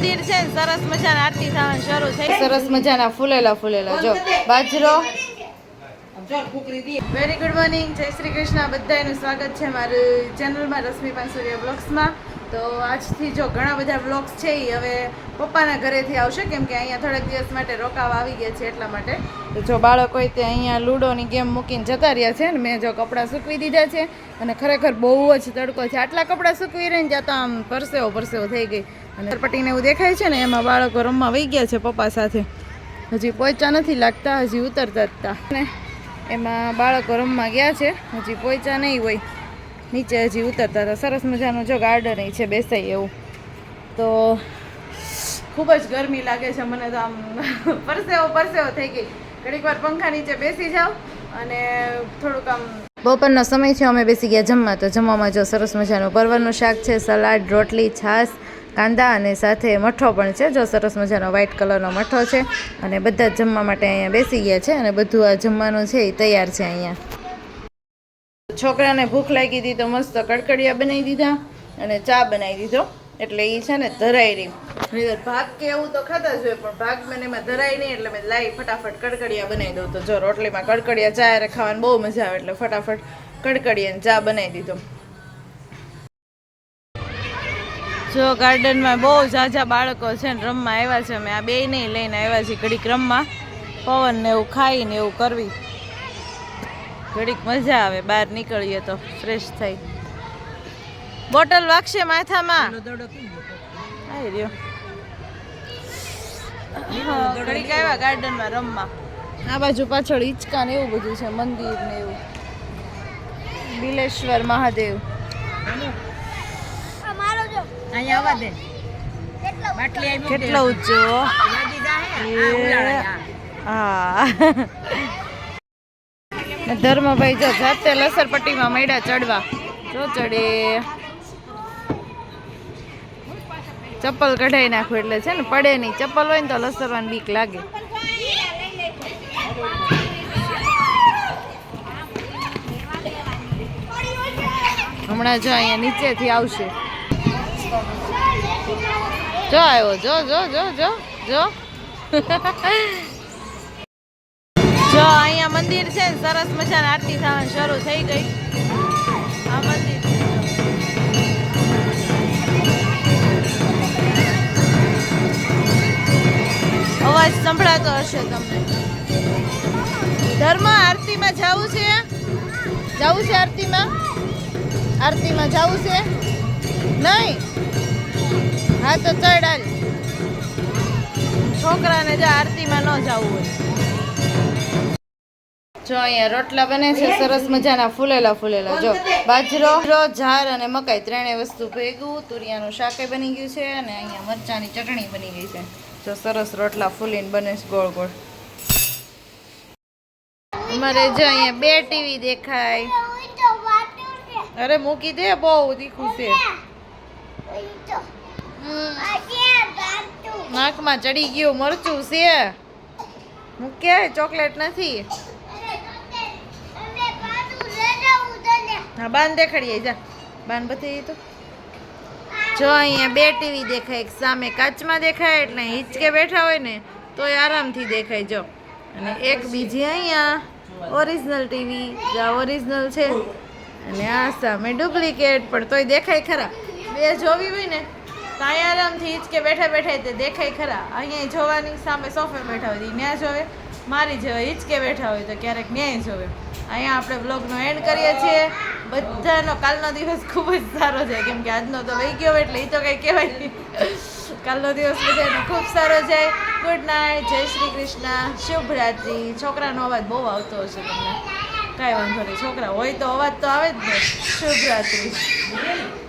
મંદિર છે સરસ મજાના આરતી થવાની શરૂ થઈ સરસ મજાના ફૂલેલા ફૂલેલા. જો બાજરો. વેરી ગુડ મોર્નિંગ જય શ્રી કૃષ્ણ. બધાનું સ્વાગત છે મારું ચેનલમાં રશ્મિ પાનસુરિયા બ્લોગ્સમાં તો આજથી જો ઘણા બધા બ્લોગ્સ છે એ હવે પપ્પાના ઘરેથી આવશે કેમ કે અહીંયા થોડાક દિવસ માટે રોકાવા આવી ગયા છે એટલા માટે. તો જો બાળકોએ તે અહીંયા લૂડોની ગેમ મૂકીને જતા રહ્યા છે ને મેં જો કપડાં સૂકવી દીધા છે અને ખરેખર બહુ જ તડકો છે. આટલા કપડાં સૂકવી રહીને ત્યાં તો આમ પરસેવો પરસેવો થઈ ગઈ. અને એવું દેખાય છે ને, એમાં બાળકો રમવા વહી ગયા છે પપ્પા સાથે. હજી પહોંચ્યા નથી લાગતા, હજી ઉતરતા હતા ને એમાં બાળકો રમવા ગયા છે, હજી પહોંચ્યા નહીં હોય. નીચે હજી ઉતરતા હતા. સરસ મજાનું જો ગાર્ડન છે, બેસાય એવું. તો ખૂબ જ ગરમી લાગે છે મને તો આમ. પરસેવો પરસેવો થઈ ગઈ. ઘડીક વાર પંખા નીચે બેસી જાઓ અને થોડુંક આમ બપોરનો સમય છે, અમે બેસી ગયા જમવા. તો જમવામાં જો સરસ મજાનું પરવરનું શાક છે, સલાડ, રોટલી, છાશ કાંદા અને સાથે મઠો પણ છે. જો સરસ મજાનો વ્હાઈટ કલરનો મઠો છે અને બધા જમવા માટે અહીંયા બેસી ગયા છે અને બધું આ જમવાનું છે એ તૈયાર છે અહીંયા. છોકરાને ભૂખ લાગી હતી તો મસ્ત કડકડિયા બનાવી દીધા અને ચા બનાવી દીધો. એટલે એ છે ને ધરાઈ રહી ભાગ કે એવું તો ખાતા જ હોય, પણ ભાગ મને એમાં ધરાય નહીં એટલે મેં લાવી ફટાફટ કડકડિયા બનાવી દઉં તો જો રોટલીમાં કડકડિયા ચા ખાવાની બહુ મજા આવે એટલે ફટાફટ કડકડિયા ચા બનાવી દીધો. જો ગાર્ડનમાં બહુ ઝાઝા બાળકો છે ને રમવા આવ્યા છે અમે આ બે નહીં લઈને આવ્યા છીએ ઘડીક રમવા. પવન ને એવું ખાઈને એવું કરવી. ઘડીક મજા આવે બહાર નીકળીએ તો ફ્રેશ થઈ બોટલ વાગશે માથામાં? આવી રહ્યો. ઘડીક આવ્યા ગાર્ડનમાં રમવા. આ બાજુ પાછળ હિંચકા ને એવું બધું છે મંદિર ને એવું. બિલેશ્વર મહાદેવ. અહીંયા આવવા દે. કેટલો ઊંચો? હા. ધર્મભાઈ જો જાતે લસરપટ્ટીમાં મૈડા ચડવા. જો ચડે. ચપ્પલ કઢાઈ નાખું એટલે છે ને પડે નહીં. ચપ્પલ હોય ને તો લસરવાની બીક લાગે. હમણાં જો અહીંયા નીચેથી આવશે. જો આવ્યો, જો જો જો જો જો. જો, અહીંયા મંદિર છે ને સરસ મજાની આરતી થવાની શરૂ થઈ ગઈ. આ મંદિર. અવાજ સંભળાતો હશે તમને. ધર્મ આરતીમાં જવું છે? જવું છે આરતીમાં? આરતીમાં જવું છે? નહીં? હા, તો ચડ હાલ છોકરાને જો આરતીમાં ન જવું હોય. જો અહીંયા રોટલા બને છે, સરસ મજાના ફૂલેલા ફૂલેલા. જો બાજરો, ઝાર અને મકાઈ ત્રણેય વસ્તુ ભેગું, તુરિયાનું શાકે બની ગયું છે અને અહીંયા મરચાંની ચટણી બની ગઈ છે. જો સરસ રોટલા ફૂલીને બને છે, ગોળ ગોળ. અમારે જો અહીંયા બે ટીવી દેખાય. અરે મૂકી દે, બહુ તીખું છે. નાકમાં ચડી ગયું, મરચું છે. મૂક્યા ચોકલેટ નથી. હા, બાન દેખાડીએ, જા. બાન બતાવી તો. જો, અહીંયા બે ટીવી દેખાય, એક સામે કાચમાં દેખાય, એટલે હિંચકે બેઠા હોય ને, તોય આરામથી દેખાય, જો. અને એક બીજી અહીંયા ઓરિજિનલ ટીવી જ્યાં ઓરિજિનલ છે. અને આ સામે ડુપ્લિકેટ, પણ તોય દેખાય ખરા. બે જોવી હોય ને તો આરામથી હિંચકે બેઠા બેઠા તે દેખાય ખરા. અહીંયા જોવાની સામે સોફે બેઠા હોય ત્યાં જોવે. મારી જેવા હિંચકે બેઠા હોય તો ક્યારેક ન્યાય જોવે. અહીંયા આપણે બ્લોગનો એન્ડ કરીએ છીએ. બધાનો કાલનો દિવસ ખૂબ જ સારો છે કેમ કે આજનો તો વહી ગયો એટલે એ તો કંઈ કહેવાય નહીં. કાલનો દિવસ બધાનો ખૂબ સારો જાય. ગુડ નાઇટ જય શ્રી કૃષ્ણ. શુભ રાત્રિ છોકરાનો અવાજ બહુ આવતો હશે તમને. કાંઈ વાંધો નહીં, છોકરા હોય તો અવાજ તો આવે જ ને. શુભ રાત્રિ